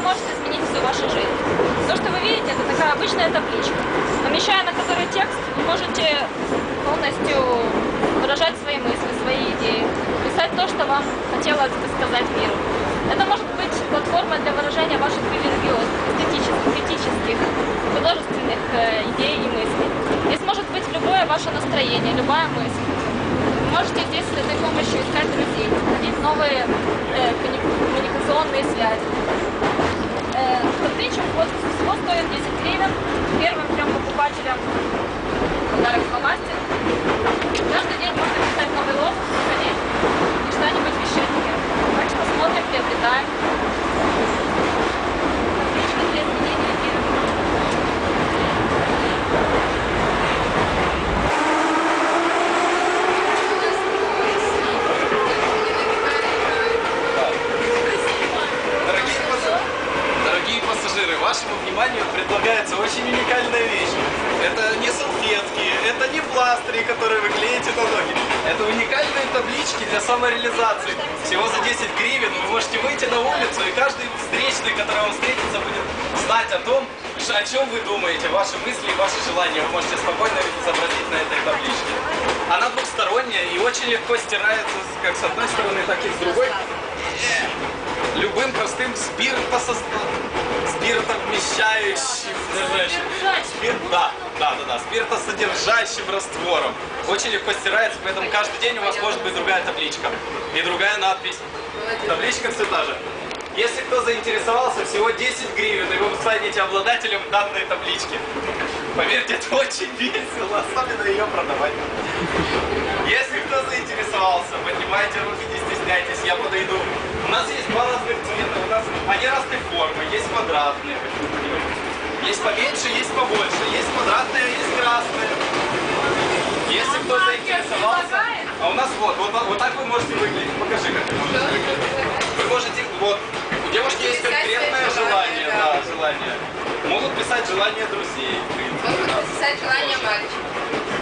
может изменить всю вашу жизнь. То, что вы видите, это такая обычная табличка. Помещая на которой текст, вы можете полностью выражать свои мысли, свои идеи, писать то, что вам хотелось бы сказать миру. Это может быть платформой для выражения ваших религиозных, эстетических, критических, художественных э, идей и мыслей. Здесь может быть любое ваше настроение, любая мысль. Вы можете здесь с этой помощью искать друзей, находить новые э, коммуни- коммуникационные связи. Э, табличек вот всего стоит 10 гривен. Первым трем покупателям подарок фломастер. Каждый день можно писать новый лозунг, приходить и что-нибудь вещать миру. Так что смотрим, приобретаем. Табличка для изменения мира. Дорогие, пасс- Дорогие пассажиры, вашему вниманию предлагается очень уникальная вещь. Это не салфетки, это не пластыри, которые вы клеите на ноги. Это уникальные таблички для самореализации. Всего за 10 гривен вы можете выйти на улицу, и каждый встречный, который вам встретится, будет знать о том, о чем вы думаете, ваши мысли и ваши желания. Вы можете спокойно изобразить на этой табличке. Она двухсторонняя и очень легко стирается как с одной стороны, так и с другой любым простым спиртосоставом, спиртовмещающим. Спирт, да, да, да, да, спиртосодержащим раствором. Очень легко стирается, поэтому каждый день у вас может быть другая табличка и другая надпись. Табличка все та же. Если кто заинтересовался, всего 10 гривен, и вы станете обладателем данной таблички. Поверьте, это очень весело, особенно ее продавать. Если кто заинтересовался, поднимайте руки, не стесняйтесь, я подойду. У нас есть два разных цвета, у нас они разной формы, есть квадратные. Есть поменьше, есть побольше, есть квадратные, есть красные. Если кто заинтересовался, а у нас вот, вот, вот так вы можете выглядеть. Покажи, как вы можете выглядеть. Вы можете, вот, девушки есть писать конкретное желание, да, желание. Могут писать желания друзей. Могут да. написать желание мальчика.